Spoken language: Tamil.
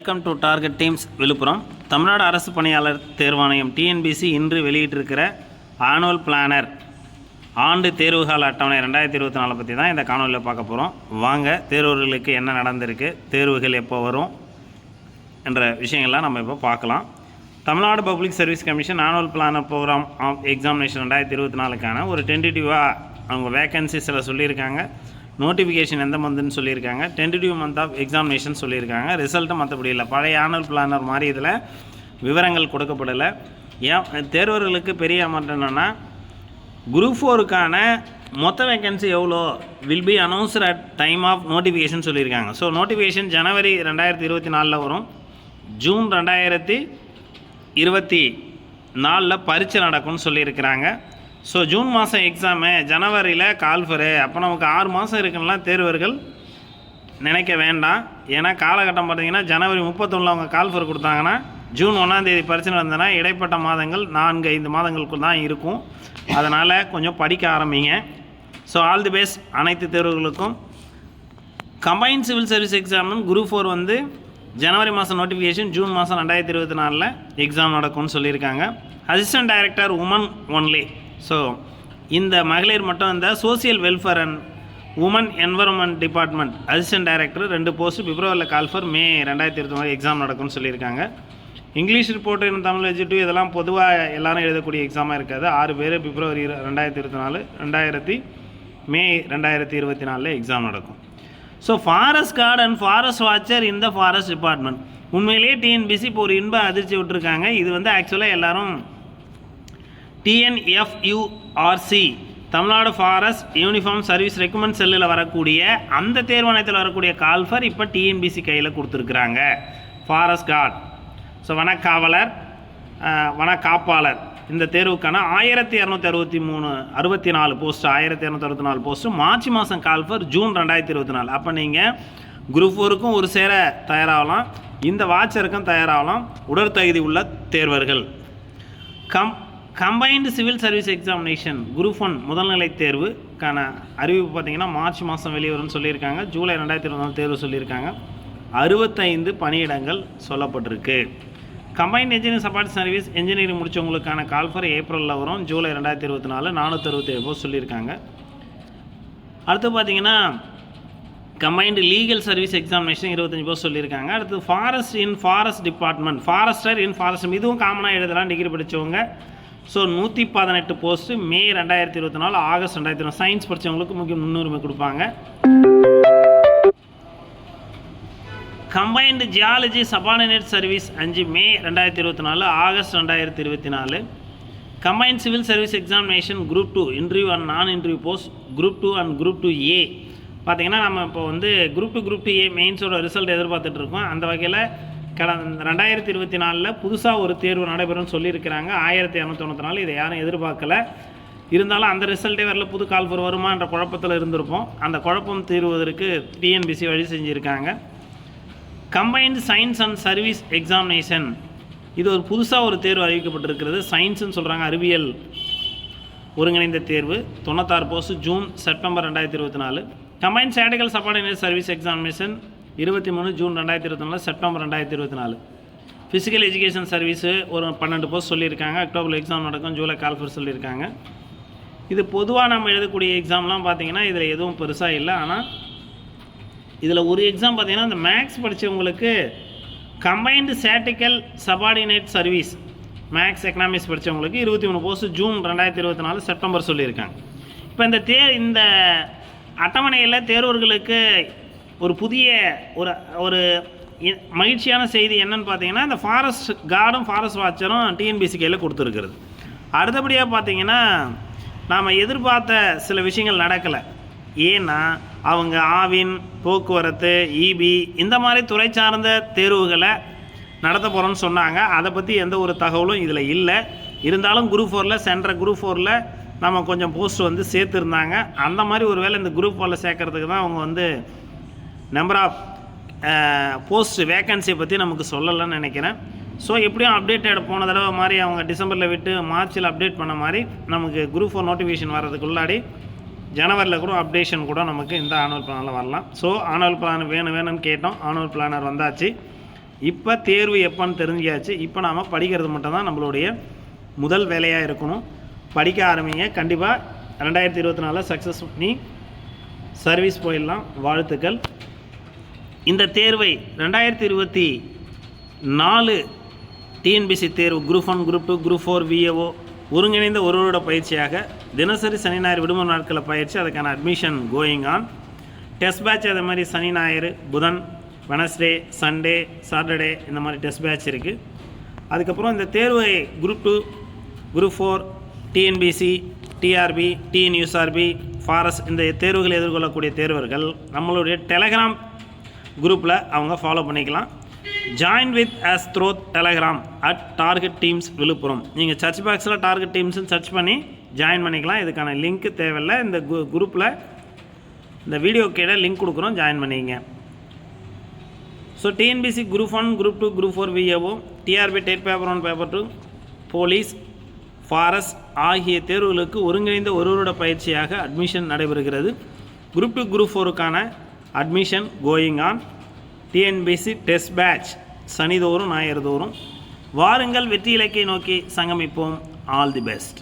Welcome to target teams Viluppuram. Tamil Nadu அரசு பணியாளர் தேர்வாணையம் டிஎன்பிசி இன்று வெளியிட்டிருக்கிற ஆனுவல் பிளானர் ஆண்டு தேர்வுகால அட்டவணை ரெண்டாயிரத்தி இருபத்தி நாலு பற்றி தான் இந்த காணொலியில் பார்க்க போகிறோம் வாங்க தேர்வர்களுக்கு என்ன நடந்திருக்கு தேர்வுகள் எப்போ வரும் என்ற விஷயங்கள்லாம் நம்ம இப்போ பார்க்கலாம். Tamil Nadu public service commission annual planner programme of examination ரெண்டாயிரத்தி இருபத்தி நாலுக்கான ஒரு டென்டேட்டிவாக அவங்க வேகன்சிஸில் சொல்லியிருக்காங்க. நோட்டிஃபிகேஷன் எந்த மந்த்னு சொல்லியிருக்காங்க. டென்டேட்டிவ் மந்த் ஆஃப் எக்ஸாமினேஷன் சொல்லியிருக்காங்க. ரிசல்ட்டு மற்றபடி இல்லை. பழைய ஆனுவல் பிளானர் மாதிரி இதில் விவரங்கள் கொடுக்கப்படலை. ஏன் தேர்வர்களுக்கு பெரிய அமௌண்ட் என்னென்னா குரூப் ஃபோருக்கான மொத்த வேகன்சி எவ்வளோ? Will be announced at time of notification சொல்லியிருக்காங்க. ஸோ நோட்டிஃபிகேஷன் ஜனவரி ரெண்டாயிரத்தி இருபத்தி நாலில் வரும். ஜூன் ரெண்டாயிரத்தி இருபத்தி நாலில் பரீட்சை நடக்கும்னு சொல்லியிருக்கிறாங்க. ஸோ ஜூன் மாதம் எக்ஸாமு ஜனவரியில் கால்ஃபரு அப்போ நமக்கு ஆறு மாதம் இருக்குன்னா தேர்வர்கள் நினைக்க வேண்டாம். ஏன்னா காலகட்டம் பார்த்தீங்கன்னா ஜனவரி முப்பத்தொன்னில் அவங்க கால்ஃபர் கொடுத்தாங்கன்னா ஜூன் ஒன்றாந்தேதி பரிசு நடந்ததுன்னா இடைப்பட்ட மாதங்கள் நான்கு ஐந்து மாதங்களுக்கு தான் இருக்கும். அதனால் கொஞ்சம் படிக்க ஆரம்பிங்க. ஸோ ஆல் தி பெஸ்ட் அனைத்து தேர்வுகளுக்கும் கம்பைன் சிவில் சர்வீஸ் எக்ஸாமும் குரூப் ஃபோர் வந்து ஜனவரி மாதம் நோட்டிஃபிகேஷன் ஜூன் மாதம் ரெண்டாயிரத்தி இருபத்தி நாலில் எக்ஸாம் நடக்கும்னு சொல்லியிருக்காங்க. Assistant director women only so இந்த மகளிர் மட்டும் இந்த social welfare and women environment department assistant director ரெண்டு போஸ்ட் பிப்ரவரியில் கால்ஃபர் மே ரெண்டாயிரத்தி இருபத்தி நாலு எக்ஸாம் நடக்கும்னு சொல்லியிருக்காங்க. இங்கிலீஷ் ரிப்போர்ட் இன் தமிழ் எஜிட்டிவ் இதெல்லாம் பொதுவாக எல்லாரும் எழுதக்கூடிய எக்ஸாமாக இருக்காது. ஆறு பேர் பிப்ரவரி ரெண்டாயிரத்தி இருபத்தி நாலு ரெண்டாயிரத்தி மே ரெண்டாயிரத்தி இருபத்தி நாலில் எக்ஸாம் நடக்கும். So forest guard and forest watcher இந்த ஃபாரஸ்ட் டிபார்ட்மெண்ட் உண்மையிலேயே டிஎன்பிசி இப்போ ஒரு இன்ப அதிர்ச்சி விட்டுருக்காங்க. இது வந்து ஆக்சுவலாக எல்லோரும் டிஎன்எஃப்யூஆர்சி Tamil Nadu forest uniform service recommend செல்லில் வரக்கூடிய அந்த தேர்வாணையத்தில் வரக்கூடிய கால்ஃபர் இப்போ டிஎன்பிசி கையில் கொடுத்துருக்குறாங்க. ஃபாரஸ்ட் கார்டு ஸோ வனக்காவலர் வனக்காப்பாளர். இந்த தேர்வுக்கான ஆயிரத்தி இரநூத்தி அறுபத்தி மூணு அறுபத்தி நாலு போஸ்ட் ஆயிரத்தி இரநூத்தி அறுபத்தி நாலு போஸ்ட்டு மார்ச் மாதம் கால்ஃபர் ஜூன் ரெண்டாயிரத்தி இருபத்தி நாலு. அப்போ நீங்கள் குரூப் ஃபோருக்கும் ஒரு சேர தயாராகலாம். இந்த வாட்சருக்கும் தயாராகலாம். உடற்தகுதி உள்ள தேர்வர்கள். Come combined civil service examination group one முதல்நிலை தேர்வுக்கான அறிவிப்பு பார்த்தீங்கன்னா மார்ச் மாதம் வெளிவரும்னு சொல்லியிருக்காங்க. ஜூலை ரெண்டாயிரத்தி இருபது தேர்வு சொல்லியிருக்காங்க. அறுபத்தைந்து பணியிடங்கள் சொல்லப்பட்டிருக்கு. Combined engineering support service engineering முடித்தவங்களுக்கான call for ஏப்ரலில் வரும். ஜூலை ரெண்டாயிரத்தி இருபத்தி நாலு நானூற்றி அறுபத்தேழு போஸ்ட் சொல்லியிருக்காங்க. அடுத்து பார்த்தீங்கன்னா கம்பைன்டு லீகல் சர்வீஸ் எக்ஸாமினேஷன் இருபத்தஞ்சி போஸ்ட் சொல்லியிருக்காங்க. அடுத்து forest in forest department forester in forest இதுவும் காமனாக எழுதலாம் டிகிரி படித்தவங்க ஸோ நூற்றி பதினெட்டு போஸ்ட்டு மே ரெண்டாயிரத்தி இருபத்தி நாலு ஆகஸ்ட் ரெண்டாயிரத்தி இருபது சயின்ஸ் படித்தவங்களுக்கு முக்கிய முன்னுரிமை கொடுப்பாங்க. கம்பைன்டு ஜியாலஜி சபார்டினேட் சர்வீஸ் அஞ்சு மே ரெண்டாயிரத்தி இருபத்தி நாலு ஆகஸ்ட் ரெண்டாயிரத்தி இருபத்தி நாலு combined civil service examination group two interview and non interview post group two and group two A பார்த்தீங்கன்னா நம்ம இப்போ வந்து group two group two A மெயின்ஸோட result எதிர்பார்த்துட்ருக்கோம் அந்த வகையில் கடந்த ரெண்டாயிரத்தி இருபத்தி நாலில் புதுசாக ஒரு தேர்வு நடைபெறும்னு சொல்லியிருக்கிறாங்க. ஆயிரத்தி இரநூத்தொண்ணூத்தி தொண்ணூற்றி நாலு இதை யாரும் எதிர்பார்க்கல. இருந்தாலும் அந்த ரிசல்ட்டே வரல. புது கால்பர் வருமான்ற குழப்பத்தில் இருந்திருப்போம். அந்த குழப்பம் தீர்வதற்கு டிஎன்பிசி வழி செஞ்சுருக்காங்க. Combined science and service examination இது ஒரு புதுசாக ஒரு தேர்வு அறிவிக்கப்பட்டிருக்கிறது. சயின்ஸுன்னு சொல்கிறாங்க அறிவியல் ஒருங்கிணைந்த தேர்வு. தொண்ணூத்தாறு போஸ்ட் ஜூன் செப்டம்பர் ரெண்டாயிரத்தி இருபத்தி நாலு. Combine statistical subordinate service examination இருபத்தி மூணு ஜூன் ரெண்டாயிரத்தி இருபத்தி நாலு செப்டம்பர் ரெண்டாயிரத்தி இருபத்தி நாலு. ஃபிசிக்கல் எஜுகேஷன் சர்வீஸு ஒரு பன்னெண்டு போஸ்ட் சொல்லியிருக்காங்க. அக்டோபரில் எக்ஸாம் நடக்கும் ஜூலை கால்ஃபர் சொல்லியிருக்காங்க. இது பொதுவாக நம்ம எழுதக்கூடிய எக்ஸாம்லாம் பார்த்தீங்கன்னா இதில் எதுவும் பெருசாக இல்லை. ஆனால் இதில் ஒரு எக்ஸாம் பார்த்தீங்கன்னா இந்த maths படித்தவங்களுக்கு combined statistical subordinate service maths economics படித்தவங்களுக்கு இருபத்தி மூணு போஸ்ட் ஜூன் ரெண்டாயிரத்தி இருபத்தி நாலு செப்டம்பர் சொல்லியிருக்காங்க. இப்போ இந்த தே இந்த அட்டவணையில் தேர்வர்களுக்கு ஒரு புதிய ஒரு ஒரு மகிழ்ச்சியான செய்தி என்னன்னு பார்த்தீங்கன்னா இந்த ஃபாரஸ்ட் கார்டும் ஃபாரஸ்ட் வாட்சரும் டிஎன்பிசி கையில் கொடுத்துருக்குறது. அடுத்தபடியாக பார்த்தீங்கன்னா நாம் எதிர்பார்த்த சில விஷயங்கள் நடக்கலை. ஏன்னா அவங்க ஆவின் போக்குவரத்து இபி இந்த மாதிரி துறை சார்ந்த தேர்வுகளை நடத்த போகிறோன்னு சொன்னாங்க. அதை பற்றி எந்த ஒரு தகவலும் இதில் இல்லை. இருந்தாலும் குரூப் ஃபோரில் சென்ற குரூப் ஃபோரில் நம்ம கொஞ்சம் போஸ்ட் வந்து சேர்த்துருந்தாங்க. அந்த மாதிரி ஒரு வேளை இந்த குரூப் ஃபோரில் சேர்க்கறதுக்கு தான் அவங்க வந்து நம்பர் ஆஃப் போஸ்ட் வேக்கன்சியை பற்றி நமக்கு சொல்லலைன்னு நினைக்கிறேன். ஸோ எப்படியும் அப்டேட்டட் போன தடவை மாதிரி அவங்க டிசம்பரில் விட்டு மார்ச்சில் அப்டேட் பண்ண மாதிரி நமக்கு குரூப் ஃபோர் நோட்டிஃபிகேஷன் வர்றதுக்குள்ளாடி ஜனவரியில் கூட அப்டேஷன் கூட நமக்கு இந்த ஆனுவல் பிளானில் வரலாம். ஸோ ஆனுவல் பிளான் வேணும் வேணும்னு கேட்டோம். ஆனுவல் பிளானர் வந்தாச்சு. இப்போ தேர்வு எப்போன்னு தெரிஞ்சாச்சு. இப்போ நாம் படிக்கிறது மட்டும்தான் நம்மளுடைய முதல் வேலையாக இருக்கணும். படிக்க ஆரம்பிங்க. கண்டிப்பாக ரெண்டாயிரத்தி இருபத்தி நாலில் சக்ஸஸ் பண்ணி சர்வீஸ் போயிடலாம். வாழ்த்துக்கள். இந்த தேர்வை ரெண்டாயிரத்தி இருபத்தி நாலு டிஎன்பிசி தேர்வு group one group two group four VAO ஒருங்கிணைந்த ஒரு வருட பயிற்சியாக தினசரி சனி ஞாயிறு விடுமுறை நாட்களில் பயிற்சி அதுக்கான admission going on test batch அதே மாதிரி சனி ஞாயிறு புதன் வெனஸ்டே சண்டே சாட்டர்டே இந்த மாதிரி டெஸ்ட் பேட்ச் இருக்குது அதுக்கப்புறம் இந்த தேர்வை group two group four TNPSC TRB TNUSRB forest இந்த தேர்வுகளை எதிர்கொள்ளக்கூடிய தேர்வர்கள் நம்மளுடைய டெலகிராம் குரூப்பில் அவங்க ஃபாலோ பண்ணிக்கலாம். Join with as through Telegram at target teams Villupuram நீங்கள் சர்ச் பாக்ஸில் டார்கெட் டீம்ஸ்னு சர்ச் பண்ணி ஜாயின் பண்ணிக்கலாம். இதுக்கான லிங்க் தேவையில்லை. இந்த கு குரூப்பில் இந்த வீடியோ கீழே லிங்க் கொடுக்குறோம். ஜாயின் பண்ணிக்கங்க so TNPSC group one group two group four VAO TRB TET paper one paper two police forest ஆகிய தேர்வுகளுக்கு ஒருங்கிணைந்த ஒருவரோட பயிற்சியாக அட்மிஷன் நடைபெறுகிறது. Group two group ஃபோருக்கான admission going on TNPSC test batch சனிதோறும் ஞாயிறு தோறும் வாருங்கள் வெற்றி இலக்கை நோக்கி சங்கமிப்போம். All the best